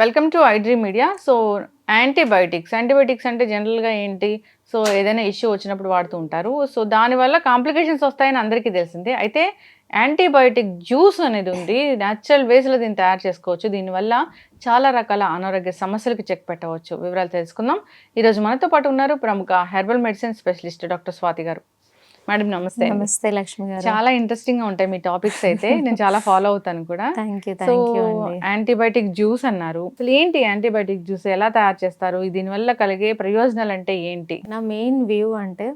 Welcome to iDream media so antibiotics antibiotics అంటే జనరల్గా ఏంటి? సో ఏదైనా ఇష్యూ వచ్చినప్పుడు వాడుతూ ఉంటారు. సో దానివల్ల కాంప్లికేషన్స్ వస్తాయని అందరికీ తెలిసిందే. అయితే యాంటీబయాటిక్ జ్యూస్ అనేది ఉంది. న్యాచురల్ వేస్లో దీన్ని తయారు చేసుకోవచ్చు. దీనివల్ల చాలా రకాల అనారోగ్య సమస్యలకు చెక్ పెట్టవచ్చు. వివరాలు తెలుసుకుందాం. ఈరోజు మనతో పాటు ఉన్నారు ప్రముఖ herbal medicine specialist doctor Swathi గారు. మేడం నమస్తే. నమస్తే లక్ష్మి గారు. చాలా ఇంట్రెస్టింగ్గా ఉంటాయి మీ టాపిక్స్ అయితే. నేను చాలా ఫాలో అవుతాను కూడా. Thank you so antibiotic juice అన్నారు. అసలు ఏంటి యాంటీబయాటిక్ జ్యూస్ ఎలా తయారు చేస్తారు? దీనివల్ల కలిగే ప్రయోజనాలు అంటే ఏంటి? నా మెయిన్ వ్యూ అంటే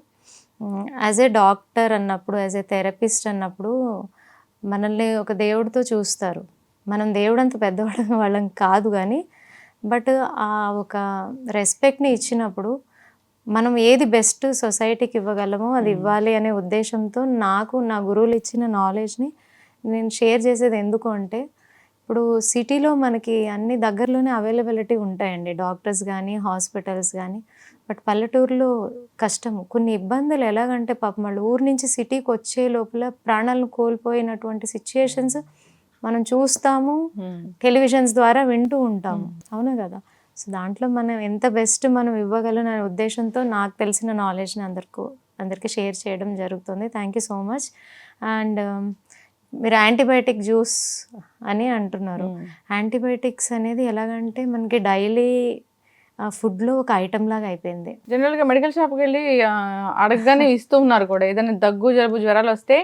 యాజ్ ఏ డాక్టర్ అన్నప్పుడు యాజ్ ఏ థెరపిస్ట్ అన్నప్పుడు మనల్ని ఒక దేవుడితో చూస్తారు. మనం దేవుడు అంత పెద్దవాళ్ళం వాళ్ళం కాదు కానీ బట్ ఆ ఒక రెస్పెక్ట్ని ఇచ్చినప్పుడు మనం ఏది బెస్ట్ సొసైటీకి ఇవ్వగలమో అది ఇవ్వాలి అనే ఉద్దేశంతో నాకు నా గురువులు ఇచ్చిన నాలెడ్జ్ని నేను షేర్ చేసేది ఎందుకు అంటే ఇప్పుడు సిటీలో మనకి అన్ని దగ్గరలోనే అవైలబిలిటీ ఉంటాయండి. డాక్టర్స్ కానీ హాస్పిటల్స్ కానీ బట్ పల్లెటూరులో కష్టం కొన్ని ఇబ్బందులు ఎలాగంటే పాపం వాళ్ళు ఊరు నుంచి సిటీకి వచ్చే లోపల ప్రాణాలను కోల్పోయినటువంటి సిచ్యుయేషన్స్ మనం చూస్తాము టెలివిజన్స్ ద్వారా వింటూ ఉంటాము. అవును కదా? సో దాంట్లో మనం ఎంత బెస్ట్ మనం ఇవ్వగలం అనే ఉద్దేశంతో నాకు తెలిసిన నాలెడ్జ్ని అందరికీ అందరికీ షేర్ చేయడం జరుగుతుంది. Thank you so much and మీరు యాంటీబయాటిక్ జ్యూస్ అని అంటున్నారు. యాంటీబయాటిక్స్ అనేది ఎలాగంటే మనకి డైలీ ఫుడ్లో ఒక ఐటమ్ లాగా అయిపోయింది. జనరల్గా మెడికల్ షాప్కి వెళ్ళి అడగగానే ఇస్తూ ఉన్నారు కూడా. ఏదైనా దగ్గు జలుబు జ్వరాలు వస్తే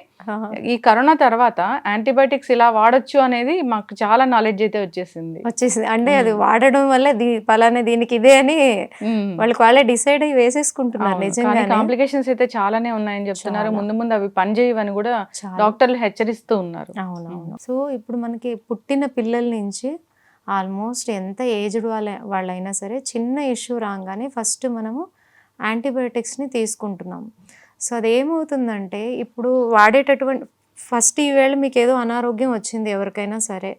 ఈ కరోనా తర్వాత యాంటీబయాటిక్స్ ఇలా వాడొచ్చు అనేది మాకు చాలా నాలెడ్జ్ అయితే వచ్చేసింది. వచ్చేసింది. అంటే అది వాడడం వల్ల దీ పలానా దీనికి ఇదే అని వాళ్ళకి వాళ్ళే డిసైడ్ అయ్యి వేసేసుకుంటున్నారు నిజంగా కాంప్లికేషన్స్ అయితే చాలానే ఉన్నాయని చెప్తున్నారు. ముందు ముందు అవి పనిచేయవని కూడా డాక్టర్లు హెచ్చరిస్తూ ఉన్నారు. అవునవును. సో ఇప్పుడు మనకి పుట్టిన పిల్లల నుంచి ఆల్మోస్ట్ ఎంత ఏజ్డ్ వాళ్ళ వాళ్ళైనా సరే చిన్న ఇష్యూ రాగానే ఫస్ట్ మనము యాంటీబయాటిక్స్ని తీసుకుంటున్నాం. సో అదేమవుతుందంటే ఇప్పుడు వాడేటటువంటి ఫస్ట్ ఈవేళ మీకు ఏదో అనారోగ్యం వచ్చింది ఎవరికైనా సరే.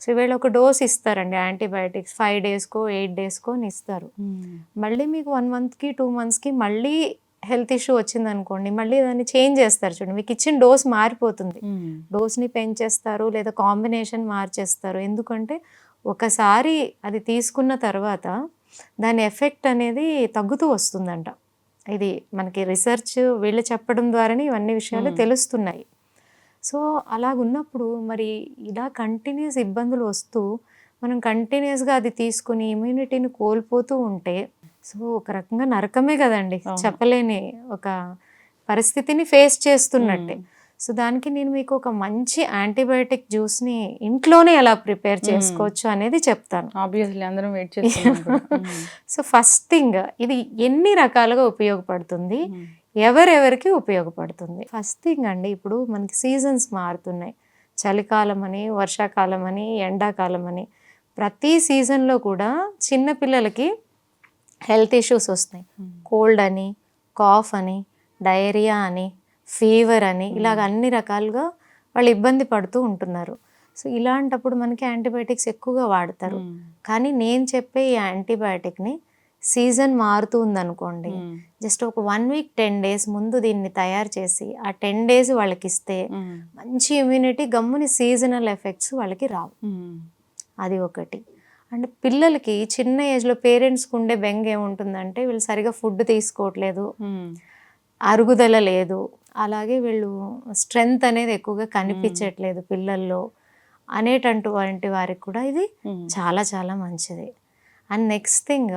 సో ఈవేళ ఒక డోస్ ఇస్తారండి యాంటీబయాటిక్స్. ఫైవ్ డేస్కో ఎయిట్ డేస్కో అని ఇస్తారు. మళ్ళీ మీకు వన్ మంత్కి టూ మంత్స్కి మళ్ళీ హెల్త్ ఇష్యూ వచ్చింది అనుకోండి మళ్ళీ దాన్ని చేంజ్ చేస్తారు చూడండి. మీకు ఇచ్చిన డోస్ మారిపోతుంది. డోస్ని పెంచేస్తారు లేదా కాంబినేషన్ మార్చేస్తారు. ఎందుకంటే ఒకసారి అది తీసుకున్న తర్వాత దాని ఎఫెక్ట్ అనేది తగ్గుతూ వస్తుందంట. ఇది మనకి రీసెర్చ్ వీళ్ళు చెప్పడం ద్వారానే ఇవన్నీ విషయాలు. తెలుస్తున్నాయి. సో అలాగున్నప్పుడు మరి ఇలా కంటిన్యూస్ ఇబ్బందులు వస్తూ మనం కంటిన్యూస్గా అది తీసుకుని ఇమ్యూనిటీని కోల్పోతూ ఉంటే సో ఒక రకంగా నరకమే కదండి. చెప్పలేని ఒక పరిస్థితిని ఫేస్ చేస్తున్నట్టే. సో దానికి నేను మీకు ఒక మంచి యాంటీబయాటిక్ జ్యూస్ని ఇంట్లోనే ఎలా ప్రిపేర్ చేసుకోవచ్చు అనేది చెప్తాను. ఆబ్వియస్లీ అందరం వెయిట్ సో ఫస్ట్ థింగ్ ఇది ఎన్ని రకాలుగా ఉపయోగపడుతుంది? ఎవరెవరికి ఉపయోగపడుతుంది? ఫస్ట్ థింగ్ అండి ఇప్పుడు మనకి సీజన్స్ మారుతున్నాయి. చలికాలం అని వర్షాకాలం అని ఎండాకాలం అని ప్రతి సీజన్లో కూడా చిన్న పిల్లలకి హెల్త్ ఇష్యూస్ వస్తున్నాయి. కోల్డ్ అని కాఫ్ అని డయేరియా అని ఫీవర్ అని ఇలాగ అన్ని రకాలుగా వాళ్ళు ఇబ్బంది పడుతూ ఉంటున్నారు. సో ఇలాంటప్పుడు మనకి యాంటీబయాటిక్స్ ఎక్కువగా వాడతారు. కానీ నేను చెప్పే ఈ యాంటీబయాటిక్ని సీజన్ మారుతూ ఉందనుకోండి జస్ట్ ఒక వన్ వీక్ టెన్ డేస్ ముందు దీన్ని తయారు చేసి ఆ టెన్ డేస్ వాళ్ళకి ఇస్తే మంచి ఇమ్యూనిటీ గమ్ముని సీజనల్ ఎఫెక్ట్స్ వాళ్ళకి రావు. అది ఒకటి. అండ్ పిల్లలకి చిన్న ఏజ్లో పేరెంట్స్కి ఉండే బెంగ ఏముంటుందంటే వీళ్ళు సరిగా ఫుడ్ తీసుకోవట్లేదు. అరుగుదల లేదు. అలాగే వీళ్ళు స్ట్రెంగ్త్ అనేది ఎక్కువగా కనిపించట్లేదు పిల్లల్లో అనేటటువంటి వారికి కూడా ఇది చాలా చాలా మంచిది. అండ్ నెక్స్ట్ థింగ్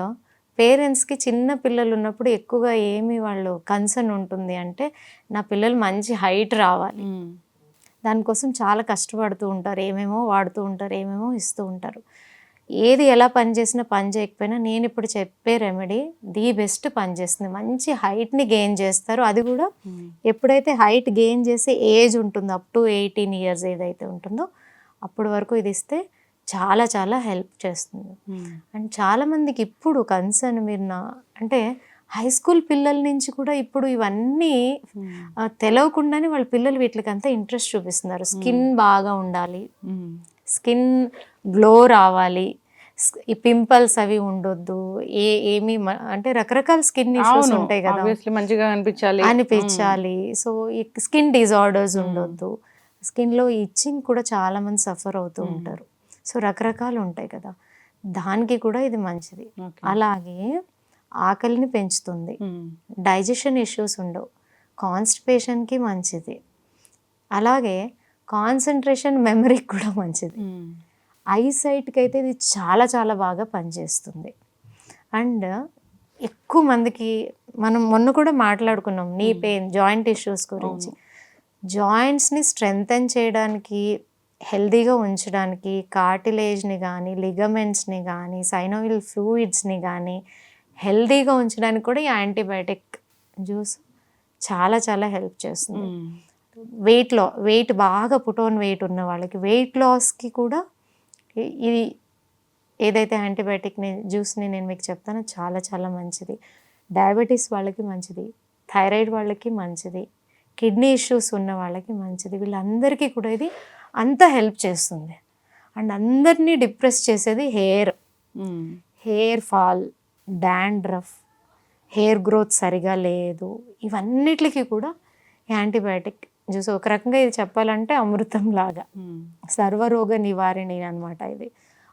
పేరెంట్స్కి చిన్న పిల్లలు ఉన్నప్పుడు ఎక్కువగా ఏమి వాళ్ళు కన్సర్న్ ఉంటుంది అంటే నా పిల్లలు మంచి హైట్ రావాలి. దానికోసం చాలా కష్టపడుతూ ఉంటారు. ఏమేమో వాడుతూ ఉంటారు ఏమేమో ఇస్తూ ఉంటారు. ఏది ఎలా పనిచేసినా పని చేయకపోయినా నేను ఇప్పుడు చెప్పే రెమెడీ ది బెస్ట్ పనిచేస్తుంది మంచి హైట్ని గెయిన్ చేస్తారు. అది కూడా ఎప్పుడైతే హైట్ గెయిన్ చేసే ఏజ్ ఉంటుందో అప్ టు ఎయిటీన్ ఇయర్స్ ఏదైతే ఉంటుందో అప్పటి వరకు ఇది ఇస్తే చాలా చాలా హెల్ప్ చేస్తుంది. అండ్ చాలామందికి ఇప్పుడు కన్సర్న్ మీరు నా అంటే హై స్కూల్ పిల్లల నుంచి కూడా ఇప్పుడు ఇవన్నీ ఆ, తెలవకుండానే వాళ్ళ పిల్లలు వీటికి అంతా ఇంట్రెస్ట్ చూపిస్తున్నారు స్కిన్ బాగా ఉండాలి. స్కిన్ గ్లో రావాలి. ఈ పింపుల్స్ అవి ఉండొద్దు. ఏ ఏమి అంటే రకరకాల స్కిన్ ఇష్యూస్ ఉంటాయి కదా. మంచిగా అనిపించాలి. అనిపించాలి. సో ఈ స్కిన్ డిజార్డర్స్ ఉండొద్దు. స్కిన్లో ఇచ్చింగ్ కూడా చాలా మంది సఫర్ అవుతూ. ఉంటారు. సో రకరకాలు ఉంటాయి కదా. దానికి కూడా ఇది మంచిది. అలాగే ఆకలిని పెంచుతుంది. డైజెషన్ ఇష్యూస్ ఉండవు. కాన్స్టిపేషన్కి మంచిది. అలాగే కాన్సన్ట్రేషన్ మెమరీకి కూడా మంచిది. మ్మ్. ఐసైట్కి అయితే ఇది చాలా చాలా బాగా పనిచేస్తుంది. అండ్ ఎక్కువ మందికి మనం మొన్న కూడా మాట్లాడుకున్నాం నీ పెయిన్ జాయింట్ ఇష్యూస్ గురించి. జాయింట్స్ని స్ట్రెంగ్తన్ చేయడానికి హెల్దీగా ఉంచడానికి కార్టిలేజ్ని కానీ లిగమెంట్స్ని కానీ సైనోవిల్ ఫ్లూయిడ్స్ని కానీ హెల్దీగా ఉంచడానికి కూడా ఈ యాంటీబయాటిక్ జ్యూస్ చాలా చాలా హెల్ప్ చేస్తుంది. వెయిట్లో వెయిట్ బాగా పుటోన్ వెయిట్ ఉన్న వాళ్ళకి. వెయిట్ లాస్కి కూడా ఇది ఏదైతే యాంటీబయాటిక్ని జ్యూస్ని నేను మీకు చెప్తానో చాలా చాలా మంచిది. డయాబెటీస్ వాళ్ళకి మంచిది. థైరాయిడ్ వాళ్ళకి మంచిది. కిడ్నీ ఇష్యూస్ ఉన్న వాళ్ళకి మంచిది. వీళ్ళందరికీ కూడా ఇది అంత హెల్ప్ చేస్తుంది. అండ్ అందరినీ డిప్రెస్ చేసేది hair. Hair fall dandruff hair growth సరిగా లేదు. ఇవన్నిటికి కూడా యాంటీబయాటిక్ జ్యూస్ ఒక రకంగా ఇది చెప్పాలంటే అమృతం లాగా. సర్వరోగ నివారణి అనమాట ఇది.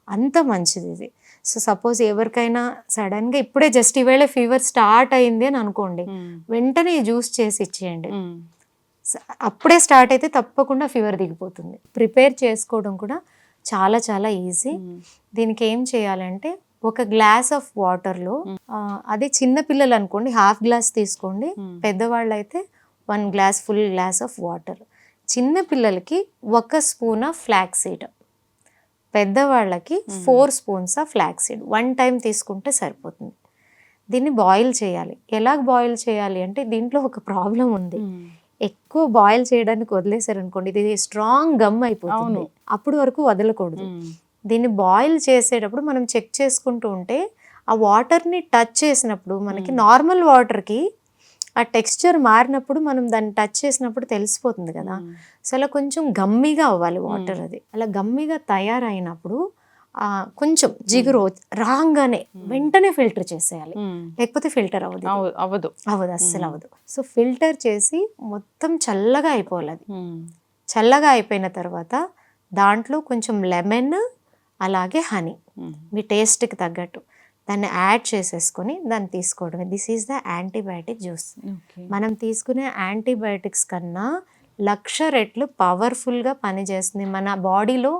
అంత మంచిది ఇది. సో సపోజ్ ఎవరికైనా సడన్గా ఇప్పుడే జస్ట్ ఈవేళ ఫీవర్ స్టార్ట్ అయింది అని అనుకోండి. వెంటనే జ్యూస్ చేసి ఇచ్చేయండి. అప్పుడే స్టార్ట్ అయితే తప్పకుండా ఫీవర్ దిగిపోతుంది. ప్రిపేర్ చేసుకోవడం కూడా చాలా చాలా ఈజీ. దీనికి ఏం చేయాలంటే ఒక గ్లాస్ ఆఫ్ వాటర్లో అదే చిన్న పిల్లలు అనుకోండి హాఫ్ గ్లాస్ తీసుకోండి. పెద్దవాళ్ళు అయితే one glass full glass of water. చిన్న పిల్లలకి ఒక స్పూన్ ఆఫ్ ఫ్లాక్ సీడ్ పెద్దవాళ్ళకి four spoons of flax seed one time తీసుకుంటే సరిపోతుంది. దీన్ని బాయిల్ చేయాలి. ఎలా బాయిల్ చేయాలి అంటే దీంట్లో ఒక ప్రాబ్లం ఉంది. ఎక్కువ బాయిల్ చేయడానికి వదిలేసారనుకోండి ఇది స్ట్రాంగ్ గమ్ అయిపోతుంది. అప్పుడు వరకు వదలకూడదు. దీన్ని బాయిల్ చేసేటప్పుడు మనం చెక్ చేసుకుంటూ ఉంటే ఆ వాటర్ని టచ్ చేసినప్పుడు మనకి నార్మల్ వాటర్కి ఆ టెక్స్చర్ మారినప్పుడు మనం దాన్ని టచ్ చేసినప్పుడు తెలిసిపోతుంది కదా. సో అలా కొంచెం గమ్మిగా అవ్వాలి వాటర్ అది. అలా గమ్మిగా తయారైనప్పుడు ఆ కొంచెం జిగురు రాగానే వెంటనే ఫిల్టర్ చేసేయాలి. లేకపోతే ఫిల్టర్ అవ్వదు అవ- అవ్వదు. అవ్వదు అస్సలు అవ్వదు. సో ఫిల్టర్ చేసి మొత్తం చల్లగా అయిపోవాలి అది. చల్లగా అయిపోయిన తర్వాత దాంట్లో కొంచెం లెమన్ అలాగే హనీ. మీ టేస్ట్కి తగ్గట్టు. దాన్ని యాడ్ చేసేసుకొని దాన్ని తీసుకోవడమే. This is the antibiotic juice మనం తీసుకునే యాంటీబయాటిక్స్ కన్నా లక్ష రెట్లు పవర్ఫుల్గా పనిచేస్తుంది. మన బాడీలో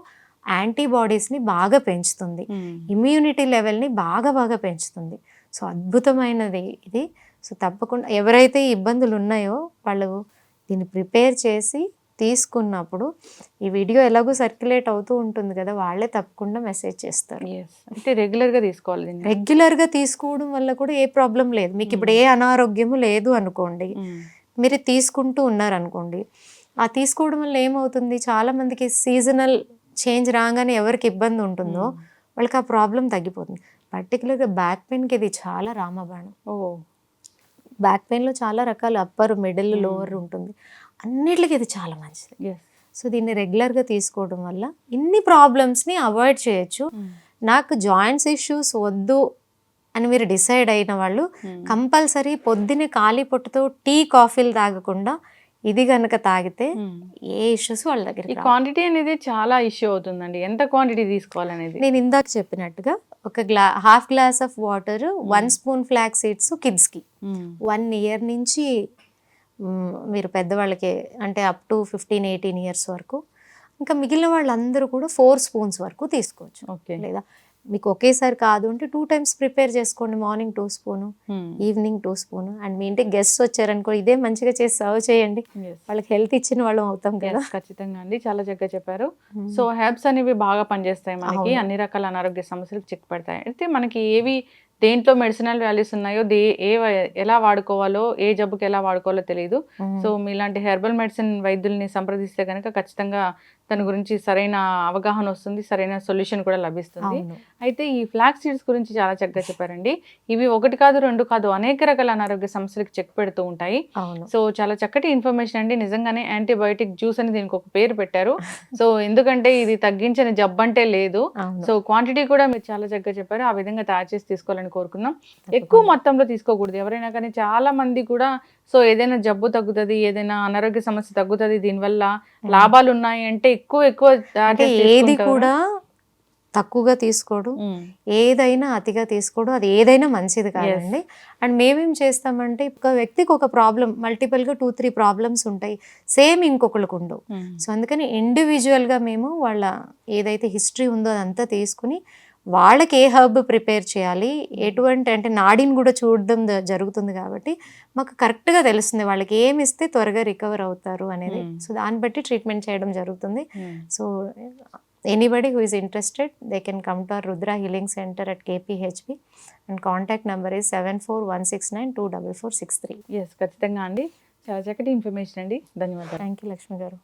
యాంటీబాడీస్ని బాగా పెంచుతుంది. ఇమ్యూనిటీ లెవెల్ని బాగా బాగా పెంచుతుంది. సో అద్భుతమైనది ఇది. సో తప్పకుండా ఎవరైతే ఇబ్బందులు ఉన్నాయో వాళ్ళు దీన్ని ప్రిపేర్ చేసి తీసుకున్నప్పుడు ఈ వీడియో ఎలాగో సర్క్యులేట్ అవుతూ ఉంటుంది కదా వాళ్ళే తప్పకుండా మెసేజ్ చేస్తారు. అంటే రెగ్యులర్గా తీసుకోవాలి రెగ్యులర్గా తీసుకోవడం వల్ల కూడా ఏ ప్రాబ్లం లేదు. మీకు ఇప్పుడు ఏ అనారోగ్యము లేదు అనుకోండి మ్మ్. మీరు తీసుకుంటూ ఉన్నారనుకోండి ఆ తీసుకోవడం వల్ల ఏమవుతుంది? చాలా మందికి సీజనల్ చేంజ్ రాగానే ఎవరికి ఇబ్బంది ఉంటుందో వాళ్ళకి ఆ ప్రాబ్లం తగ్గిపోతుంది. పర్టికులర్గా బ్యాక్ పెయిన్కి ఇది చాలా రామబాణం. ఓ. బ్యాక్ పెయిన్లో చాలా రకాల అప్పర్ మిడిల్ లోవర్ ఉంటుంది. అన్నిటికీ ఇది చాలా మంచిది. సో దీన్ని రెగ్యులర్గా తీసుకోవడం వల్ల ఇన్ని ప్రాబ్లమ్స్ని అవాయిడ్ చేయొచ్చు. నాకు జాయింట్స్ ఇష్యూస్ వద్దు అని మీరు డిసైడ్ అయిన వాళ్ళు కంపల్సరీ పొద్దున్నే ఖాళీ పొట్టుతో టీ కాఫీలు తాగకుండా ఇది కనుక తాగితే ఏ ఇష్యూస్ వాళ్ళ ఈ దగ్గర క్వాంటిటీ అనేది చాలా ఇష్యూ అవుతుందండి. ఎంత క్వాంటిటీ తీసుకోవాలనేది? నేను ఇందాక చెప్పినట్టుగా ఒక గ్లా half glass of water one spoon flax seeds కిడ్స్కి. వన్ ఇయర్ నుంచి మీరు పెద్దవాళ్ళకి అంటే up to fifteen eighteen years వరకు. ఇంకా మిగిలిన వాళ్ళందరూ కూడా ఫోర్ స్పూన్స్ వరకు తీసుకోవచ్చు. ఓకే. లేదా మీకు ఒకేసారి కాదు అంటే టూ టైమ్స్ ప్రిపేర్ చేసుకోండి. Morning two spoon. Evening two spoon and మీ ఇంటికి గెస్ట్ వచ్చారనుకో ఇదే మంచిగా చేసి సర్వ్ చేయండి. వాళ్ళకి హెల్త్ ఇచ్చిన వాళ్ళం అవుతాం కదా. ఖచ్చితంగా అండి. చాలా చక్కగా చెప్పారు. సో హెర్బ్స్ అనేవి బాగా పనిచేస్తాయి మనకి. అన్ని రకాల అనారోగ్య సమస్యలకు చెక్ పెడతాయి. అయితే మనకి ఏవి దేంట్లో మెడిసినల్ వాల్యూస్ ఉన్నాయో దే ఏ ఎలా వాడుకోవాలో ఏ జబ్బుకి ఎలా వాడుకోవాలో తెలియదు. సో మీలాంటి హెర్బల్ మెడిసిన్ వైద్యుల్ని సంప్రదిస్తే కనుక ఖచ్చితంగా దాని గురించి సరైన అవగాహన వస్తుంది సరైన సొల్యూషన్ కూడా లభిస్తుంది. అయితే ఈ ఫ్లాక్ సీడ్స్ గురించి చాలా చక్కగా చెప్పారండి. ఇవి ఒకటి కాదు రెండు కాదు అనేక రకాల అనారోగ్య సమస్యలకు చెక్ పెడుతూ ఉంటాయి. సో చాలా చక్కటి ఇన్ఫర్మేషన్ అండి. నిజంగానే యాంటీబయోటిక్ జ్యూస్ అని దీనికి ఒక పేరు పెట్టారు. సో ఎందుకంటే ఇది తగ్గించని జబ్బు అంటే లేదు. సో క్వాంటిటీ కూడా మీరు చాలా చక్కగా చెప్పారు. ఆ విధంగా తయారు చేసి తీసుకోవాలని కోరుకుందాం. ఎక్కువ మొత్తంలో తీసుకోకూడదు. ఎవరైనా కానీ చాలా మంది కూడా సో ఏదైనా జబ్బు తగ్గుతుంది ఏదైనా అనారోగ్య సమస్య తగ్గుతుంది దీనివల్ల లాభాలు ఉన్నాయి అంటే ఎక్కువ ఎక్కువ అంటే ఏది. కూడా తక్కువగా తీసుకోడు. ఏదైనా అతిగా తీసుకోడు. అది ఏదైనా మంచిది కాదండి. అండ్ మేమేం చేస్తామంటే ఒక వ్యక్తికి ఒక ప్రాబ్లం మల్టిపుల్గా టూ త్రీ ప్రాబ్లమ్స్ ఉంటాయి. సేమ్ ఇంకొకరికి ఉండవు. సో అందుకని ఇండివిజువల్గా మేము వాళ్ళ ఏదైతే హిస్టరీ ఉందో అదంతా తీసుకుని వాళ్ళకి ఏ హర్బ్ ప్రిపేర్ చేయాలి? ఎటువంటి అంటే నాడిని కూడా చూడడం జరుగుతుంది కాబట్టి మాకు కరెక్ట్గా తెలుస్తుంది వాళ్ళకి ఏమి ఇస్తే త్వరగా రికవర్ అవుతారు అనేది. Hmm. సో దాన్ని బట్టి ట్రీట్మెంట్ చేయడం జరుగుతుంది. ఉమ్. So anybody who is interested they can come to our Rudra healing centre at KPHB and contact number is seven four one six nine two double four six three yes ఖచ్చితంగా అండి. చాలా చక్కటి information అండి. ధన్యవాదాలు. Thank you Lakshmi గారు.